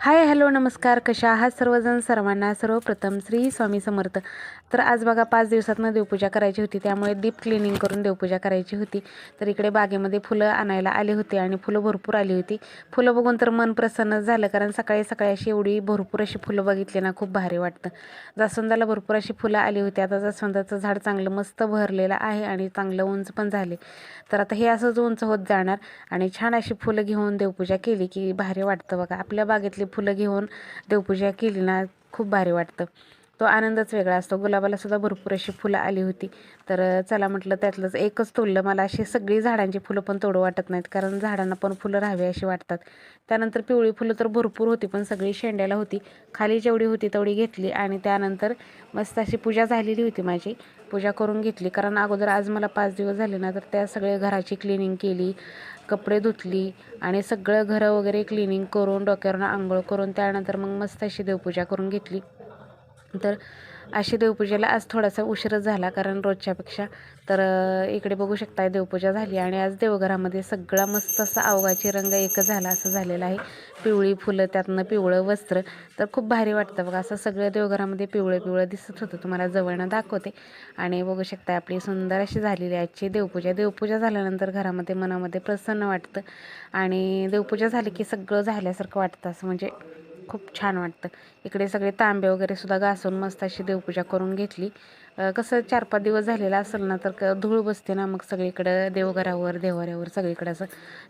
Hi hello नमस्कार. कशा आहात सर्वजण? सर्वांना सर्वप्रथम श्री स्वामी समर्थ. तर आज बघा पाच दिवसातनं देवपूजा करायची होती. त्यामुळे डीप क्लिनिंग करून देवपूजा करायची होती. तर इकडे बागेमध्ये फुलं आणायला आले होते आणि फुलं भरपूर आली होती. फुलं बघून तर मन प्रसन्न झालं कारण सकाळी सकाळी अशी एवढी भरपूर अशी फुलं बघितली ना खूप भारी वाटतं. जास्वंदाला भरपूर अशी फुलं आली होती. आता जास्वंदाचं झाड चांगलं मस्त भरलेलं आहे आणि चांगलं उंच पण झाले. तर आता हे असंच उंच होत जाणार आणि छान अशी फुलं घेऊन देवपूजा केली की भारी वाटतं बघा. आपल्या बागेतली फुलं घेऊन देवपूजा केली ना खूप भारी वाटतं. तो आनंदच वेगळा असतो. गुलाबाला सुद्धा भरपूर अशी फुलं आली होती. तर चला म्हटलं त्यातलंच एकच तोडलं. मला अशी सगळी झाडांची फुलं पण तोडू वाटत नाहीत. कारण झाडांना पण फुलं राहावी अशी वाटतात. त्यानंतर पिवळी फुलं तर भरपूर होती पण सगळी शेंड्याला होती. खाली जेवढी होती तेवढी घेतली आणि त्यानंतर मस्त अशी पूजा झालेली होती माझी. पूजा करून घेतली. कारण अगोदर आज मला पाच दिवस झाले ना तर त्या सगळे घराची क्लिनिंग केली कपडे धुतली आणि सगळं घरं वगैरे क्लिनिंग करून डोक्यावरून आंघोळ करून त्यानंतर मग मस्त अशी देवपूजा करून घेतली. तर अशी देवपूजेला आज थोडासा उशीरच झाला कारण रोजच्यापेक्षा. तर इकडे बघू शकता देवपूजा झाली आणि आज देवघरामध्ये सगळा मस्त असा अवघाची रंग एक झाला असं झालेलं आहे. पिवळी फुलं त्यातनं पिवळं वस्त्र. तर खूप भारी वाटतं बघा असं सगळं देवघरामध्ये पिवळं पिवळं दिसत होतं. तुम्हाला जवळनं दाखवते. आणि बघू शकता आपली सुंदर अशी झालेली आजची देवपूजा. देवपूजा झाल्यानंतर घरामध्ये मनामध्ये प्रसन्न वाटतं. आणि देवपूजा झाली की सगळं झाल्यासारखं वाटतं असं म्हणजे खूप छान वाटतं. इकडे सगळे तांबे वगैरे सुद्धा घासून मस्त अशी देवपूजा करून घेतली. कसं चार पाच दिवस झालेला असेल ना तर क धूळ बसते ना मग सगळीकडं देवघरावर देवाऱ्यावर सगळीकडं असं.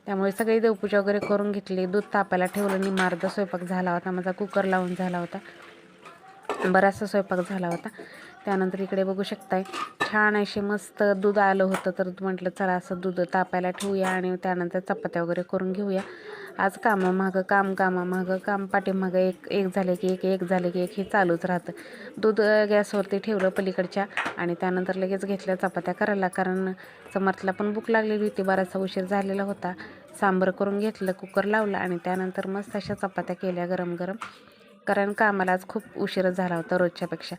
त्यामुळे सगळी देवपूजा वगैरे करून घेतली. दूध तापायला ठेवलं निमार्द स्वयंपाक झाला होता. माझा कुकर लावून झाला होता. बराचसा स्वयंपाक झाला होता. त्यानंतर इकडे बघू शकताय छान असे मस्त दूध आलं होतं तर म्हटलं चला असं दूध तापायला ठेवूया आणि त्यानंतर चपात्या वगैरे करून घेऊया. आज कामामागं काम कामामागं काम पाठीमागं एक एक झाले की एक एक झाले की एक हे चालूच राहतं. दूध गॅसवरती ठेवलं पलीकडच्या आणि त्यानंतर लगेच घेतल्या चपात्या करायला. कारण समर्थला पण भूक लागलेली होती बराचसा उशीर झालेला होता. सांबर करून घेतलं कुकर लावला आणि त्यानंतर मस्त अशा चपात्या केल्या गरम गरम कारण कामाला आज खूप उशीर झाला होता रोजच्यापेक्षा.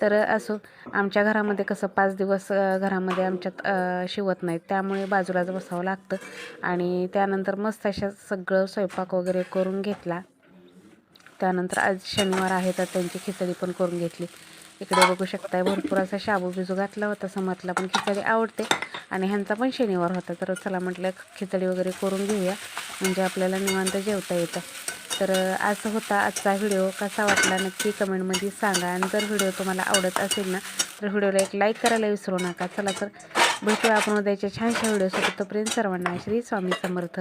तर असो आमच्या घरामध्ये कसं पाच दिवस घरामध्ये आमच्यात शिवत नाहीत. त्यामुळे बाजूलाच बसावं लागतं. आणि त्यानंतर मस्त अशा सगळं स्वयंपाक वगैरे करून घेतला. त्यानंतर आज शनिवार आहे तर त्यांची खिचडी पण करून घेतली. इकडे बघू शकताय भरपूर असा शाबू बिजू घातला होता. समातला पण खिचडी आवडते. आणि ह्यांचा पण शनिवार होता. तर चला म्हटलं खिचडी वगैरे करून घेऊया. म्हणजे आपल्याला निवांत जेवता येतं. तर असं होता आजचा व्हिडिओ. कसा वाटला नक्की कमेंटमध्ये सांगा. आणि जर व्हिडिओ तुम्हाला आवडत असेल ना तर व्हिडिओला एक लाईक करायला विसरू नका. चला तर भेटूया आपण उद्याच्या छानशा व्हिडिओसाठी तोपर्यंत सर्वांना श्री स्वामी समर्थ.